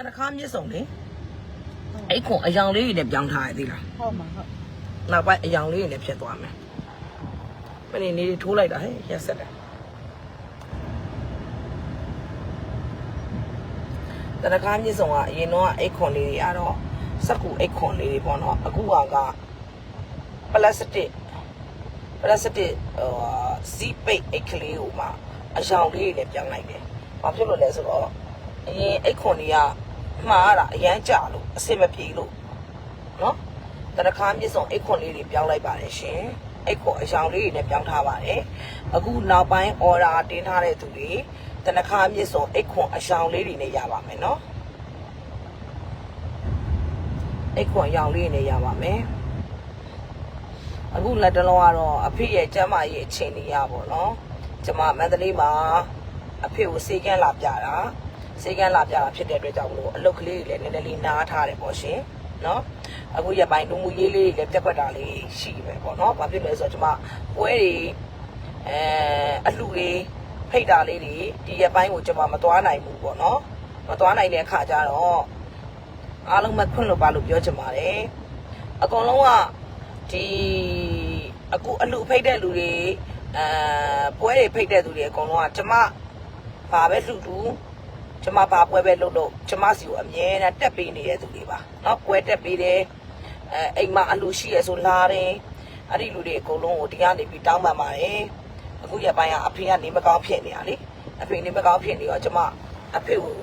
တနခါမြစ်စုံလေအဲ့ခွန်အယောင်လေးတွေနဲ့ပြောင်းထားရသေးလားဟုတ်မှာဟုတ်နောက်ပိုင်းအယောင်လေးတွေနဲ့ဖြစ်သွားမယ်မင်းနေနေထိုးလိုက်တာဟဲ့ရက်ဆက်တယ်တနခါမြစ်စုံကအရင်တော့အိတ်ခွန်လေးတွေအဲ့တော့စက်ကူအိတ်ခွန်လေးတွေပေါ့နော်အခုကကပလတ်စတစ်ပလတ်စတစ်ဟိုစီပိတ်အိတ်ကလေးကိုမှအယောင်လေးတွေနဲ့ပြောင်းလိုက်တယ်ဘာဖြစ်လို့လဲဆိုတော့အရင်အိတ်ခွန်တွေက မှားရတာအရန်ကြလို့အစင်မပြေလို့နော်တရခါမြစ်စုံအိတ်ခွန်လေးတွေပြောင်းလိုက်ပါတယ်ရှင်အိတ်ခွန်အယောင်လေးတွေနဲ့ပြောင်းထားပါတယ်အခုနောက်ပိုင်း order တင်ထားတဲ့သူတွေတနခါမြစ်စုံအိတ်ခွန်အယောင်လေးတွေနဲ့ရပါမယ်နော်အိတ်ခွန်အယောင်လေးတွေနဲ့ရပါမယ်အခုလက်တလုံးကတော့အဖေရဲ့ကျမ်းမာရေးအခြေအနေရပါတော့ကျမမန္တလေးမှာအဖေကိုစေကန်းလာပြတာ စေကန်းလာပြတာဖြစ်တဲ့အတွက်ကြောင့်မလို့အလုတ်ကလေးတွေလည်းနည်းနည်းလေးနားထားတယ်ပေါ့ရှင်နော်အခုရပိုင်းလူမှုရေးလေးတွေလည်းပြက်ကွက်တာလေးရှိပဲပေါ့နော်ဘာဖြစ်လဲဆိုတော့ကျမပွဲတွေအဲအလှတွေဖိတ်တာလေးတွေဒီရပိုင်းကိုကျမမသွားနိုင်ဘူးပေါ့နော်မသွားနိုင်တဲ့အခါကျတော့အားလုံးမခွင့်လို့ပါလို့ပြောချင်ပါတယ်အကုန်လုံးကဒီအခုအလှဖိတ်တဲ့လူတွေအဲပွဲတွေဖိတ်တဲ့သူတွေအကုန်လုံးကကျမဘာပဲလှူတူ ကျမဘာပွဲပဲလုပ်လို့ကျမစီကိုအမြဲတမ်းတက်ပေးနေတဲ့သူတွေပါเนาะပွဲတက်ပေးတယ်အဲအိမ်မှာအလှရှိရဆိုလာတယ်အဲ့ဒီလူတွေအကုန်လုံးကိုဒီကနေပြီးတောင်းပန်ပါတယ်အခုရပိုင်းကအဖေကနေမကောင်းဖြစ်နေတာလေအဖေနေမကောင်းဖြစ်နေတော့ကျမအဖေကို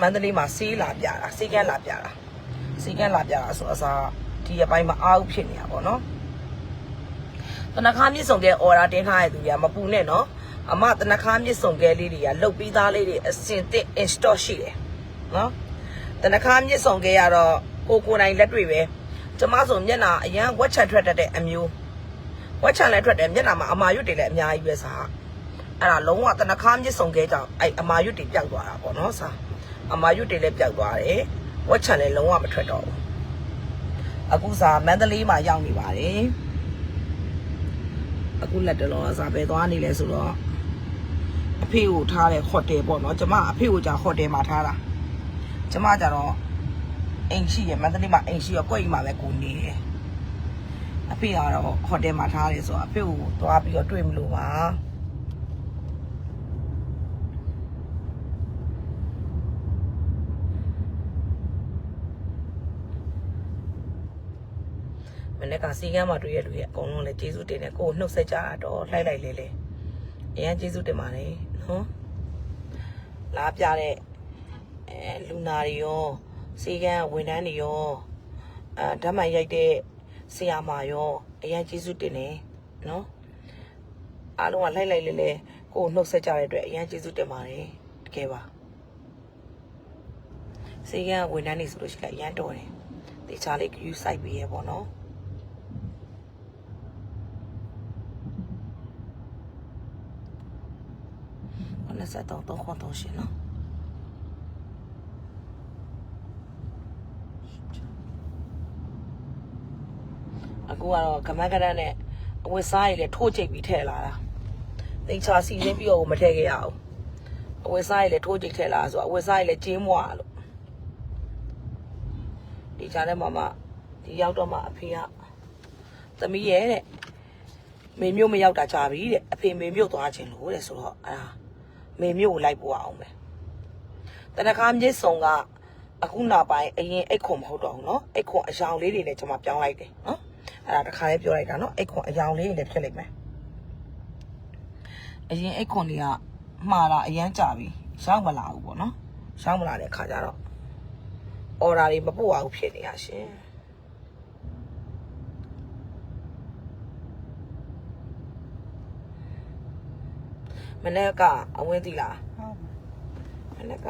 မန္တလေးမှာစီးလာပြတာစီကန်းလာပြတာစီကန်းလာပြတာဆိုအစားဒီရပိုင်းမှာအားဥဖြစ်နေတာပေါ့နော် တနခါမြင့်စုံကဲ order တင်ထားရသူတွေကမပူနဲ့နော် အမတနခါမြင့်စုံကဲလေးတွေကလုတ်ပြီးသားလေးတွေအစင်သစ် install ရှိတယ်နော်တနခါမြင့်စုံကဲကတော့ကိုကိုယ်တိုင်လက်တွေ့ပဲကျမဆိုမျက်နှာအရန်ဝက်ချန်ထွက်တတ်တဲ့အမျိုးဝက်ချန်လည်းထွက်တယ်မျက်နှာမှာအမာရွတ်တွေလည်းအများကြီးပဲစားအဲ့ဒါလုံးဝတနခါမြင့်စုံကဲကြောင့်အဲ့အမာရွတ်တွေပျောက်သွားတာပေါ့နော်စားအမာရွတ်တွေလည်းပျောက်သွားတယ်ဝက်ချန်လည်းလုံးဝမထွက်တော့ဘူးအခုစားမန္တလေးမှာရောက်နေပါတယ်အခုလက်တလုံးအစားပဲသွားနေလဲဆိုတော့ အဖေကိုထားတဲ့ဟိုတယ်ပေါ့နော်ကျမအဖေကိုじゃဟိုတယ်မှာထားတာကျမကြတော့အိမ်ရှိရမန္တလေးမှာအိမ်ရှိရကိုယ့်အိမ်မှာပဲကိုနေတယ်အဖေကတော့ဟိုတယ်မှာထားတယ်ဆိုတော့အဖေကိုသွားပြီးတော့တွေ့မလို့ပါမနေ့ကစီကမ်းမှာတွေ့ရလူရဲ့အကုန်လုံးလည်းကျေးဇူးတင်တယ်ကိုယ်နှုတ်ဆက်ကြတာတော့လှိုက်လိုက်လေလေ အရင်ကျေးဇူးတင်ပါတယ်နော်လာပြတဲ့အဲလူနာတွေရောစီကမ်းဝန်ထမ်းတွေရောအဲဓာတ်မှန်ရိုက်တဲ့ဆရာမရောအရင်ကျေးဇူးတင်တယ်နော်အားလုံးကလှိုက်လိုက်လေလေကိုယ်နှုတ်ဆက်ကြတဲ့အတွက်အရင်ကျေးဇူးတင်ပါတယ်တကယ်ပါစီကမ်းဝန်ထမ်းတွေဆိုလို့ရှိရင်အရင်တော်တယ်တေချာလေးယူဆိုင်ပြီးရပေါ့နော် 83 3ရှင်နော်အခုကတော့ကမန်းကရန်နဲ့အဝတ်စားတွေလည်းထိုးချိတ်ပြီးထည့်လာတာတင်ချာစီစင်းပြီးတော့မထည့်ခဲ့ရအောင်အဝတ်စားတွေလည်းထိုးချိတ်ထည့်လာဆိုတော့အဝတ်စားတွေလည်းကျင်းမွာလို့ဒီချာတဲ့မမဒီရောက်တော့မှအဖေကသမီးရဲ့တဲ့မေမျိုးမရောက်တာကြာပြီတဲ့အဖေမေမျိုးသွားခြင်းလို့တဲ့ဆိုတော့အဲ့ဒါ မေမျိုးကိုလိုက်ပို့အောင်ပဲတနခါမြစ်စုံကအခုနောက်ပိုင်းအရင်အိတ်ခွန်မဟုတ်တော့ဘူးเนาะအိတ်ခွန်အယောင်လေးတွေနဲ့ကျွန်မပြောင်းလိုက်တယ်เนาะအဲ့ဒါတခါလေးပြောလိုက်တာเนาะအိတ်ခွန်အယောင်လေးတွေလည်းဖြစ်လိုက်မယ်အရင်အိတ်ခွန်တွေကမှားတာအရန်ကြပြီရောက်မလာဘူးပေါ့เนาะရောက်မလာတဲ့ခါကျတော့ order တွေမပို့အောင်ဖြစ်နေရရှင် နေ့ကအဝင်းသီလားဟုတ်မှာမနေ့က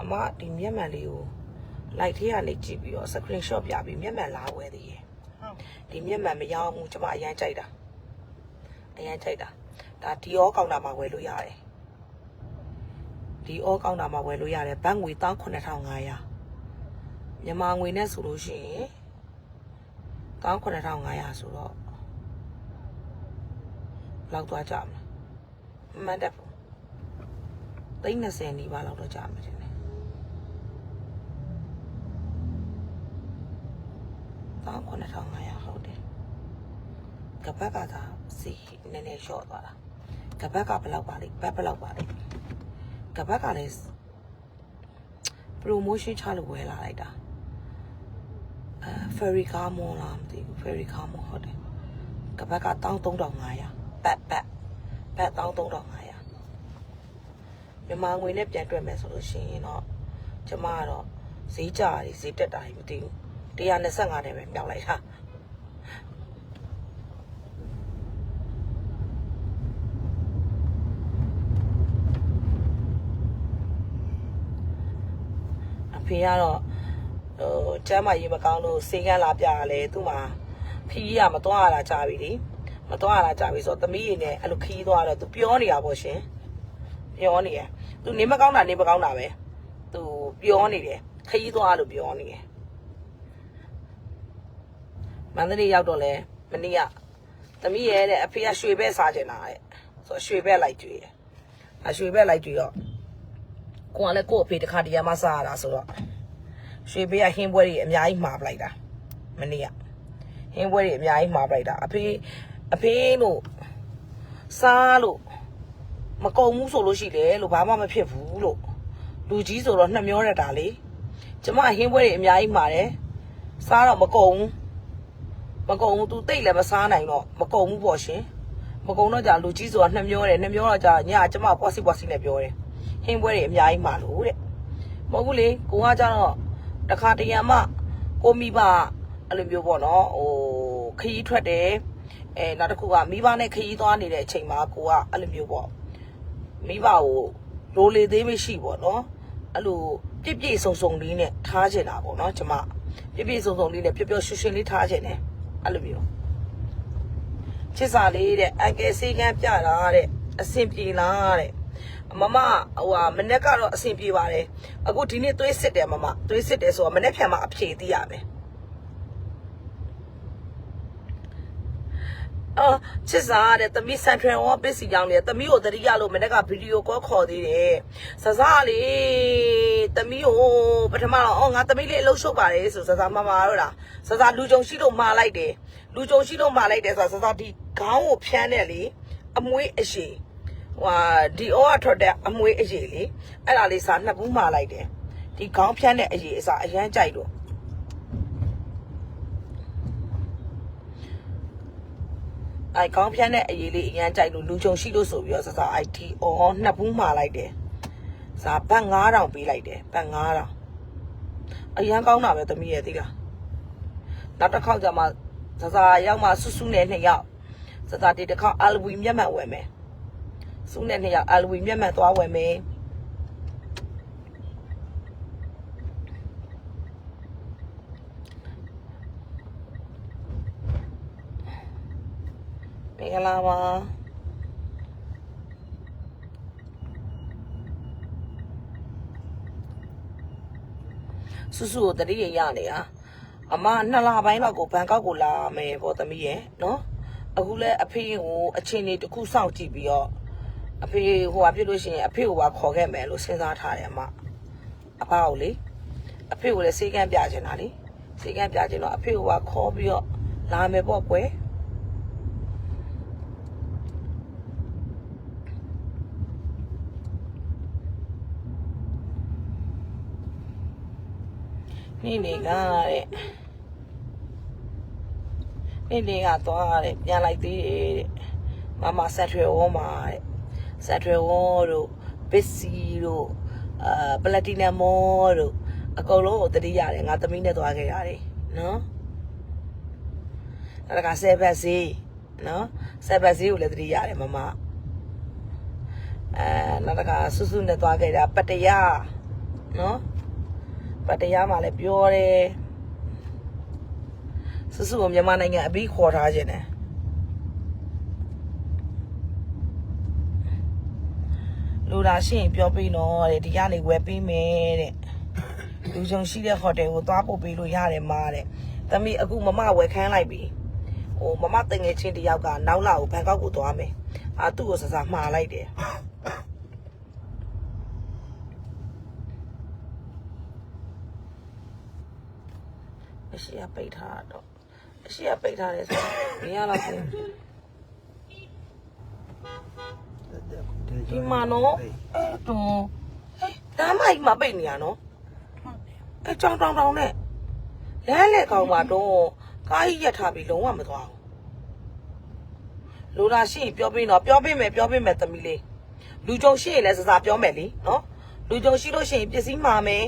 အမဒီမျက်မှန်လေးကို light ထဲကနေကြည့်ပြီးတော့ screenshot ပြပြီးမျက်မှန်လာဝဲသေးရဲ့ဟုတ်ဒီမျက်မှန်မရောဘူးကျွန်မအရန်ကြိုက်တာအရန်ကြိုက်တာဒါဒီအောကောင်တာမှာဝယ်လို့ရတယ်ဒီအောကောင်တာမှာဝယ်လို့ရတယ်ဘတ်ငွေ19500မြန်မာငွေနဲ့ဆိုလို့ရှိရင်19500ဆိုတော့လောက်သွားကြမလား မတ်တပ်ဘူးသိန်း20နီးပါးလောက်တော့ကြာမယ်တယ်တောင်း9500ဟုတ်တယ်ကပတ်ကသာစီနည်းနည်းလျှော့သွားတာကပတ်ကဘယ်လောက်ပါလိမ့်ဘက်ဘယ်လောက်ပါလိမ့်ကပတ်ကလည်း promotion ချလို့ဝယ်လာလိုက်တာအဲ ferry car mall လားမသိဘူး ferry car mall ဟုတ်တယ်ကပတ်က1300 1500ပတ်ပတ် ပတ်13500မြန်မာငွေနဲ့ပြန်တွက်မယ်ဆိုလို့ရှိရင်တော့ကျမကတော့ဈေးကြတယ်ဈေးတက်တာကြီးမသိဘူး125နဲ့ပဲမြောက်လိုက်တာအဖေကတော့ဟိုကျမ်းမာရေးမကောင်းလို့စေကန်းလာပြရလဲသူ့မှာခီးရမသွားရတာကြာပြီလေ မသွားရတာကြာပြီဆိုတော့သမီးရည်နဲ့အဲ့လိုခီးသွားတော့သူပြောနေတာပေါ့ရှင်ပြောနေရသူနေမကောင်းတာနေမကောင်းတာပဲသူပြောနေတယ်ခီးသွားလို့ပြောနေတယ်မန္တလေးရောက်တော့လဲမနေ့ကသမီးရဲ့တဲ့အဖေကရွှေဘက်စားကျင်တာတဲ့ဆိုတော့ရွှေဘက်လိုက်ကြွေးတယ်အရွှေဘက်လိုက်ကြွေးတော့ကိုကလည်းကို့အဖေတခါတရံမစားရတာဆိုတော့ရွှေဘေးကဟင်းပွဲတွေအများကြီးမှာပလိုက်တာမနေ့ကဟင်းပွဲတွေအများကြီးမှာပလိုက်တာအဖေ အဖေလို့စားလို့မကုံဘူးဆိုလို့ရှိတယ်လို့ဘာမှမဖြစ်ဘူးလို့လူကြီးဆိုတော့နှမျောရတာလေကျမဟင်းပွဲတွေအများကြီးမှာတယ်စားတော့မကုံဘူးမကုံဘူး तू တိတ်လည်းမစားနိုင်တော့မကုံဘူးပေါ့ရှင်မကုံတော့ကြာလူကြီးဆိုတာနှမျောတယ်နှမျောတော့ကြာညကျမပွားစီပွားစီနဲ့ပြောတယ်ဟင်းပွဲတွေအများကြီးမှာလို့တဲ့မဟုတ်ဘူးလေကိုကကြတော့တခါတရံမှကိုမိဘအဲ့လိုမျိုးပေါ့နော်ဟိုခရီးထွက်တယ် အဲနောက်တစ်ခုကမိဘနဲ့ခရီးသွားနေတဲ့အချိန်မှာကိုကအဲ့လိုမျိုးပေါ့မိဘကိုရိုးလေသေးမရှိပေါ့နော်အဲ့လိုပြည့်ပြည့်စုံစုံလေးနဲ့ထားချင်တာပေါ့နော်ကျမပြည့်ပြည့်စုံစုံလေးနဲ့ပျော်ပျော်ရွှင်ရွှင်လေးထားချင်တယ်အဲ့လိုမျိုးချစ်စာလေးတဲ့အကယ်စေကန်းပြတာတဲ့အဆင်ပြေလားတဲ့မမဟိုဟာမနေ့ကတော့အဆင်ပြေပါတယ်အခုဒီနေ့သွေးစစ်တယ်မမသွေးစစ်တယ်ဆိုတော့မနေ့ဖြန်မှာအဖြေသိရမယ် အော်ချစ်စားတဲ့သမီးစန်ထရယ်ဝေါ်ပစ္စည်းကြောင်းလေသမီးကိုတတိယလို့မနေ့ကဗီဒီယိုကောခေါ်သေးတယ်စစားလေသမီးကိုပထမတော့အော်ငါသမီးလေးအလုပ်ရှုပ်ပါတယ်ဆိုစစားမမတော့လားစစားလူကြုံရှိလို့မှာလိုက်တယ်လူကြုံရှိလို့မှာလိုက်တယ်ဆိုတော့စစားဒီခေါင်းကိုဖြန်းတယ်လေအမွေးအရှိဟွာဒီအောကထွက်တဲ့အမွေးအရေးလေအဲ့ဒါလေးစာနှစ်ဘူးမှာလိုက်တယ်ဒီခေါင်းဖြန်းတဲ့အရေးအစားအရန်ကြိုက်တော့ အဲ့ခေါင်းဖြန်းတဲ့အရေးလေးအရန်ကြိုက်လို့လူကြုံရှိလို့ဆိုပြီးတော့စစအိုက်ဒီအောနှစ်ဘူးမှာလိုက်တယ်စာဘတ်9000ပေးလိုက်တယ်ဘတ်9000အရန်ကောင်းတာပဲသမီးရဲ့သိလားနောက်တစ်ခေါက်ကျမှစစရောက်မှဆွဆွနဲ့နှစ်ယောက်စစဒီတစ်ခေါက်အလဝီမျက်မှန်ဝယ်မယ်စုနဲ့နှစ်ယောက်အလဝီမျက်မှန်သွားဝယ်မယ် မင်္ဂလာပါစုစုကိုတတိယရနေတာအမနှစ်လပိုင်းလောက်ကိုဘန်ကောက်ကိုလာမယ်ပေါ့သမီးရဲ့နော်အခုလဲအဖေကိုအချိန်လေးတစ်ခုစောင့်ကြည့်ပြီးတော့အဖေဟိုဟာဖြစ်လို့ရှိရင်အဖေကိုပါခေါ်ခဲ့မယ်လို့စဉ်းစားထားတယ်အမအဖကိုလေအဖေကိုလည်းစေကန်းပြချင်တာလေစေကန်းပြချင်တော့အဖေကိုပါခေါ်ပြီးတော့လာမယ်ပေါ့ကွယ် နေ့နေကတဲ့နေ့နေကသွားတဲ့ပြန်လိုက်သေးတယ်တဲ့မမဆက်ထွေဝေါ်မှာတဲ့စက်ထရဝေါ်တို့ပစ္စည်းတို့အာပလက်တီနမ်မောတို့အကုန်လုံးကိုတတိရတယ်ငါသမီးနဲ့သွားခဲ့ရတယ်နော်အဲ့ဒါကဆယ်ဘက်စီနော်ဆယ်ဘက်စီကိုလည်းတတိရတယ်မမအဲနောက်တစ်ခါဆုစုနဲ့သွားခဲ့တာပတ္တရနော် ပတ္တရမှာလည်းပြောတယ်ဆုစုကိုမြန်မာနိုင်ငံအပြီးခေါ်ထားခြင်းတယ်လူလာရှိရင်ပြောပေးနော်တဲ့ဒီကနေဝယ်ပေးမယ်တဲ့လူကြုံရှိတဲ့ဟိုတယ်ကိုသွားပို့ပေးလို့ရတယ်မာတဲ့သမီးအခုမမဝယ်ခန်းလိုက်ပြီဟိုမမတငယ်ချင်းတယောက်ကနောက်လာကိုဘန်ကောက်ကိုသွားမယ်အာသူ့ကိုစစမှားလိုက်တယ်မ ရှိရပိတ်ထားတော့အရှိကပိတ်ထားတယ်ဆိုမြင်ရလားရှင်ဒီမှာနော်အဲ့တော့လမ်းမိုက်မှာပိတ်နေရနော်အဲ့ကြောင်တောင်တောင်နဲ့လမ်းလက်ကောင်မှာတော့ကားကြီးရက်ထားပြီးလုံးဝမသွားဘူးလိုတာရှိရင်ပြောပြတော့ပြောပြမယ်ပြောပြမယ်သမီးလေးလူကြုံရှိရင်လည်းစစားပြောမယ်လीနော်လူကြုံရှိလို့ရှိရင်ပစ္စည်းမှာမယ်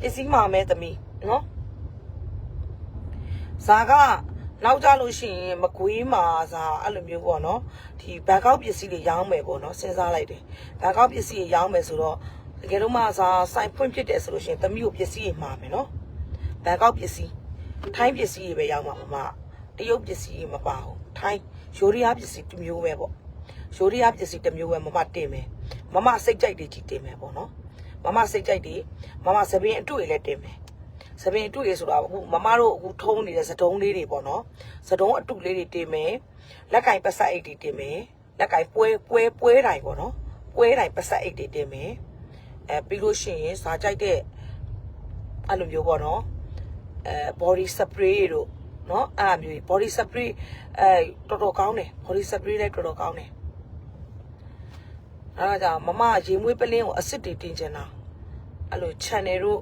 ပစ္စည်းမှာမယ်သမီးနော် ဇာကနောက်ကြလို့ရှိရင်မကွေးမှာဇာအဲ့လိုမျိုးပေါ့နော်ဒီဘန်ကောက်ပစ္စည်းတွေရောင်းမယ်ပေါ့နော်စဉ်းစားလိုက်တယ်ဘန်ကောက်ပစ္စည်းတွေရောင်းမယ်ဆိုတော့တကယ်လို့မှဇာစိုင်ဖွင့်ဖြစ်တယ်ဆိုလို့ရှိရင်သမီးကိုပစ္စည်းတွေမှာမယ်နော်ဘန်ကောက်ပစ္စည်းထိုင်းပစ္စည်းတွေပဲရောင်းမှာမမတရုတ်ပစ္စည်းတွေမပါဘူးထိုင်းယူရီးယားပစ္စည်းတစ်မျိုးပဲပေါ့ယူရီးယားပစ္စည်းတစ်မျိုးပဲမမတင်မယ်မမစိတ်ကြိုက်တွေကြီးတင်မယ်ပေါ့နော်မမစိတ်ကြိုက်တွေမမသပင်းအတွေ့တွေလည်းတင်မယ် စပင်အတုရေဆိုတာအခုမမတို့အခုထုံးနေတဲ့စတုံးလေးတွေပေါ့နော်စတုံးအတုလေးတွေတင်မယ်လက်ကင်ပတ်ဆက်အိတ်တွေတင်မယ်လက်ကင်ပွဲပွဲပွဲတိုင်းပေါ့နော်ပွဲတိုင်းပတ်ဆက်အိတ်တွေတင်မယ်အဲပြီးလို့ရှိရင်စားကြိုက်တဲ့အဲ့လိုမျိုးပေါ့နော်အဲ body spray တို့နော်အဲ့လိုမျိုး body spray အဲတော်တော်ကောင်းတယ် body spray လည်းတော်တော်ကောင်းတယ်အဲ့ဒါကြောင့်မမရေမွေးပလင်းကိုအစ်စ်တွေတင်ချင်တာအဲ့လို channel တို့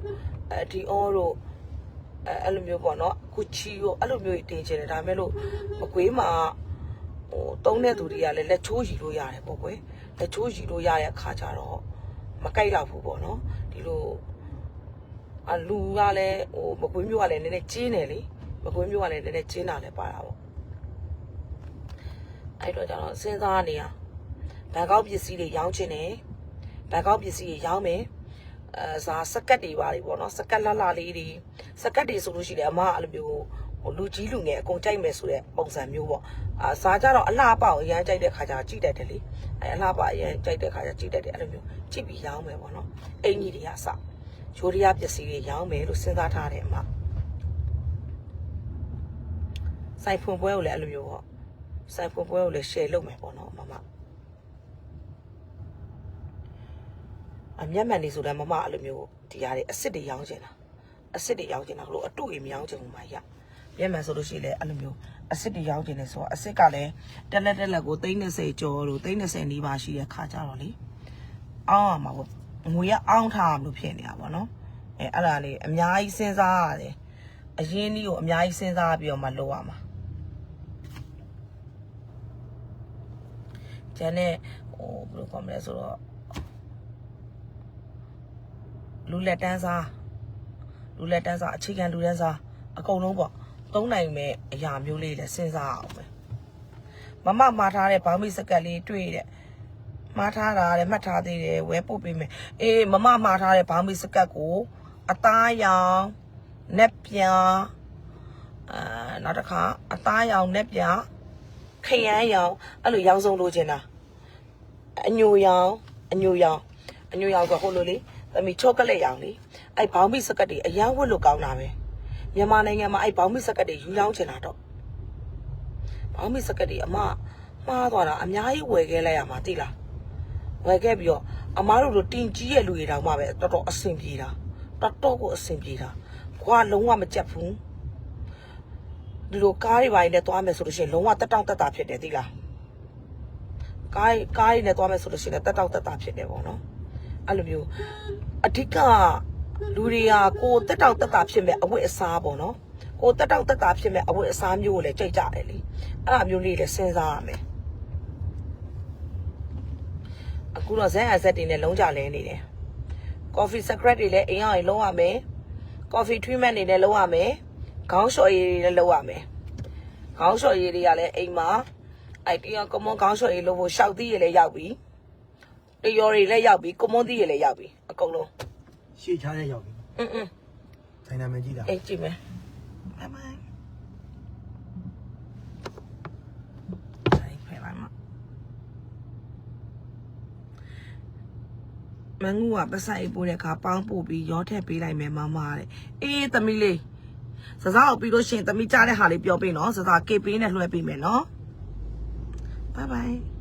အဲဒီအောတို့ အဲအဲ့လိုမျိုးပေါ့နော်အခုချီရောအဲ့လိုမျိုးတင်ချင်တယ်ဒါပေမဲ့လို့မကွေးမှာဟိုတုံးတဲ့သူတွေကလည်းလက်ချိုးရီလို့ရတယ်ပေါ့ကွယ်လက်ချိုးရီလို့ရတဲ့အခါကျတော့မကြိုက်တော့ဘူးပေါ့နော်ဒီလိုအလူကလည်းဟိုမကွေးမျိုးကလည်းနည်းနည်းကျင်းတယ်လေမကွေးမျိုးကလည်းနည်းနည်းကျင်းတာလည်းပါတာပေါ့အဲ့တော့ကျတော့စဉ်းစားနေရဘန်ကောက်ပစ္စည်းတွေရောင်းချင်တယ်ဘန်ကောက်ပစ္စည်းတွေရောင်းမယ် အဲဇာစကတ်တွေပါတွေပေါ့နော်စကတ်လှလှလေးတွေစကတ်တွေဆိုလို့ရှိတယ်အမအဲ့လိုမျိုးဟိုလူကြီးလူငယ်အကုန်ကြိုက်မယ်ဆိုတဲ့ပုံစံမျိုးပေါ့အာဇာကြတော့အလှပအောင်အရန်ကြိုက်တဲ့ခါကျကြည့်တတ်တယ်လေအဲအလှပအရန်ကြိုက်တဲ့ခါကျကြည့်တတ်တယ်အဲ့လိုမျိုးကြည့်ပြီးရောင်းမယ်ပေါ့နော်အင်ကြီးတွေကစဂျိုရီးယားပစ္စည်းတွေရောင်းမယ်လို့စဉ်းစားထားတယ်အမစိုက်ဖွင့်ပွဲကိုလည်းအဲ့လိုမျိုးပေါ့စိုက်ဖွင့်ပွဲကိုလည်း share လုပ်မယ်ပေါ့နော်မမ အမျက်မှန်နေဆိုတော့မမအဲ့လိုမျိုးဒီဟာတွေအစ်စ်တွေရောင်းချင်တာအစ်စ်တွေရောင်းချင်တာလို့အတုတွေမရောင်းချင်ဘူးမရမျက်မှန်ဆိုလို့ရှိရင်လည်းအဲ့လိုမျိုးအစ်စ်တွေရောင်းချင်တယ်ဆိုတော့အစ်စ်ကလည်းတက်လက်တက်လက်ကို30ကျော်လို့30နီးပါးရှိတဲ့ခါကြတော့လေအောင်းရမှာပေါ့ငွေရအောင်းထားလို့ဖြစ်နေတာပေါ့နော်အဲအဲ့ဒါလေးအများကြီးစဉ်းစားရတယ်အရင်ကြီးကိုအများကြီးစဉ်းစားပြီးတော့မှလုပ်ရမှာကျန်တဲ့ဟိုဘယ်လိုခေါ်မလဲဆိုတော့ လူလက်တန်းစားလူလက်တန်းစားအခြေခံလူတန်းစားအကုန်လုံးပေါ့သုံးနိုင်မဲ့အရာမျိုးလေးလည်းစဉ်းစားအောင်ပဲမမမှားထားတဲ့ဘောင်းမီစကတ်လေးတွေ့တဲ့မှားထားတာလည်းမှတ်ထားသေးတယ်ဝဲပို့ပေးမယ်အေးမမမှားထားတဲ့ဘောင်းမီစကတ်ကိုအသားရောင်နက်ပြန်အာနောက်တစ်ခါအသားရောင်နက်ပြန်ခရမ်းရောင်အဲ့လိုရောင်စုံလိုချင်တာအညိုရောင်အညိုရောင်အညိုရောင်ဆိုဟိုလိုလေ သမီးချောကလက်ရောင်လေအဲ့ဘောင်းမိစကတ်တွေအရန်ဝတ်လို့ကောင်းတာပဲမြန်မာနိုင်ငံမှာအဲ့ဘောင်းမိစကတ်တွေယူလောင်းချင်တာတော့ဘောင်းမိစကတ်တွေအမမှားသွားတာအများကြီးဝယ်ခဲ့လိုက်ရမှာတိလားဝယ်ခဲ့ပြီးတော့အမားတို့လိုတင်ကြီးရဲ့လူတွေတောင်မှပဲတော်တော်အဆင်ပြေတာတော်တော်ကိုအဆင်ပြေတာခွာလုံးဝမကြက်ဘူးဒီလိုကားတွေပိုင်းနဲ့သွားမယ်ဆိုလို့ရှိရင်လုံးဝတက်တောင့်တက်တာဖြစ်တယ်တိလားကားကားတွေနဲ့သွားမယ်ဆိုလို့ရှိရင်တက်တောင့်တက်တာဖြစ်တယ်ပေါ့နော်အဲ့လိုမျိုး အဓိကလူတွေကကိုယ်တက်တောက်တက်တာဖြစ်မဲ့အဝတ်အစားပေါ့နော်ကိုယ်တက်တောက်တက်တာဖြစ်မဲ့အဝတ်အစားမျိုးကိုလည်းကြိုက်ကြတယ်လေအဲ့အမျိုးလေးလည်းစဉ်းစားရမယ်အခုတော့ဇက်အဆက်တွေနဲ့လုံးကြလဲနေတယ် coffee secret တွေလည်းအိမ်အောင်လုံးရမယ် coffee treatment တွေလည်းလုံးရမယ်ခေါင်းလျှော်ရည်တွေလည်းလုံးရမယ်ခေါင်းလျှော်ရည်တွေကလည်းအိမ်မှာအဲ့တရားကမွန်ခေါင်းလျှော်ရည်လို့ဖို့ရှောက်သီးရည်လည်းရောက်ပြီ တရော်တွေလည်းရောက်ပြီကိုမွန်သီးတွေလည်းရောက်ပြီအကုန်လုံးရှေ့ချားတဲ့ရောက်ပြီအင်းအင်းဆိုင်နာမည်ကြည့်တာအေးကြည့်မယ်ဘိုင်ဘိုင်မန်ကူကပစိုက်ပို့တဲ့အခါပေါင်းပို့ပြီးရောထက်ပေးလိုက်မယ်မမတဲ့အေးသမီးလေးစစောက်ပြီးလို့ရှိရင်သမီးကြားတဲ့ဟာလေးပြောပေးနော်စစောက်ကေပေးနဲ့လွှဲပေးမယ်နော်ဘိုင်ဘိုင်